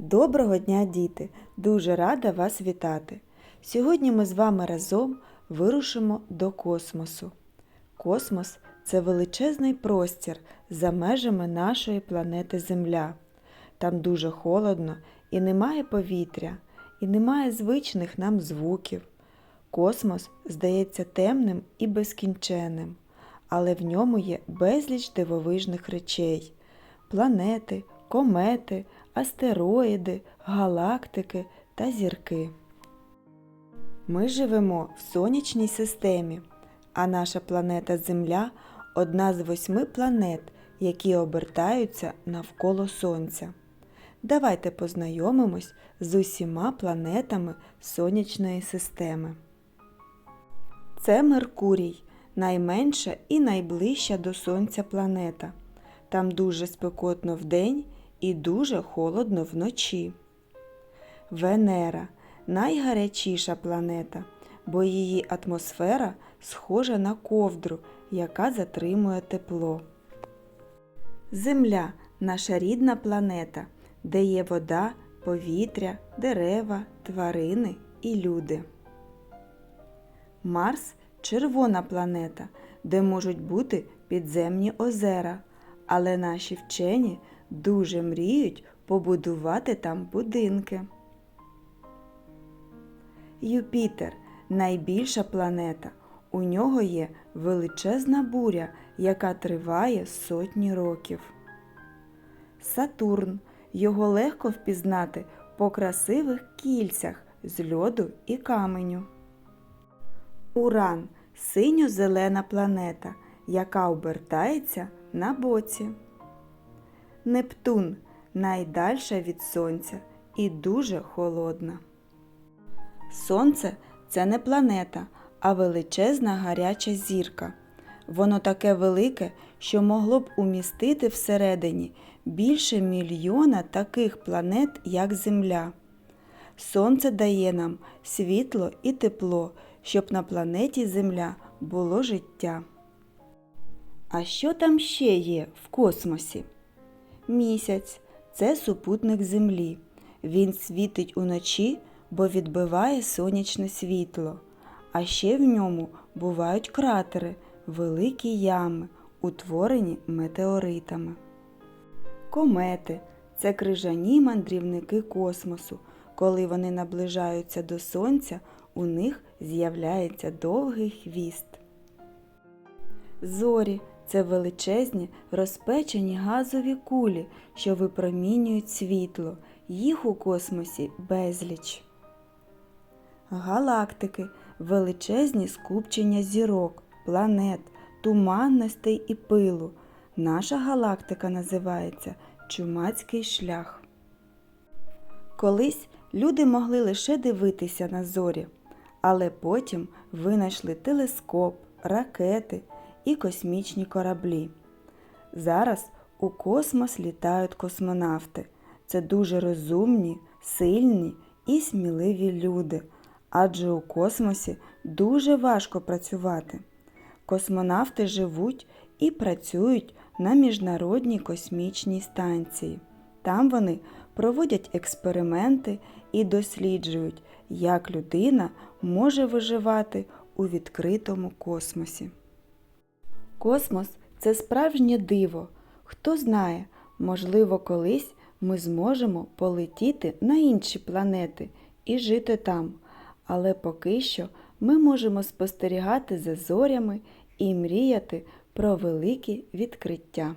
Доброго дня, діти! Дуже рада вас вітати! Сьогодні ми з вами разом вирушимо до космосу. Космос це величезний простір за межами нашої планети Земля. Там дуже холодно і немає повітря, і немає звичних нам звуків. Космос здається темним і безкінченним, але в ньому є безліч дивовижних речей планети, комети, астероїди, галактики та зірки. Ми живемо в сонячній системі, а наша планета Земля одна з восьми планет, які обертаються навколо Сонця. Давайте познайомимось з усіма планетами сонячної системи. Це Меркурій, найменша і найближча до Сонця планета. Там дуже спекотно вдень і дуже холодно вночі. Венера найгарячіша планета, бо її атмосфера схожа на ковдру, яка затримує тепло. Земля наша рідна планета, де є вода, повітря, дерева, тварини і люди. Марс червона планета, де можуть бути підземні озера, але наші вчені дуже мріють побудувати там будинки. Юпітер найбільша планета. У нього є величезна буря, яка триває сотні років. Сатурн. Його легко впізнати по красивих кільцях з льоду і каменю. Уран синьо-зелена планета, яка обертається на боці. Нептун найдальша від Сонця і дуже холодна. Сонце це не планета, а величезна гаряча зірка. Воно таке велике, що могло б умістити всередині більше мільйона таких планет, як Земля. Сонце дає нам світло і тепло, щоб на планеті Земля було життя. А що там ще є в космосі? Місяць це супутник Землі. Він світить уночі, бо відбиває сонячне світло. А ще в ньому бувають кратери, великі ями, утворені метеоритами. Комети це крижані мандрівники космосу. Коли вони наближаються до Сонця, у них з'являється довгий хвіст. Зорі це величезні розпечені газові кулі, що випромінюють світло. Їх у космосі безліч. Галактики величезні скупчення зірок, планет, туманностей і пилу. Наша галактика називається Чумацький шлях. Колись люди могли лише дивитися на зорі, але потім винайшли телескоп, ракети і космічні кораблі. Зараз у космос літають космонавти. Це дуже розумні, сильні і сміливі люди, адже у космосі дуже важко працювати. Космонавти живуть і працюють на Міжнародній космічній станції. Там вони проводять експерименти і досліджують, як людина може виживати у відкритому космосі. Космос це справжнє диво. Хто знає, можливо, колись ми зможемо полетіти на інші планети і жити там. Але поки що ми можемо спостерігати за зорями і мріяти про великі відкриття.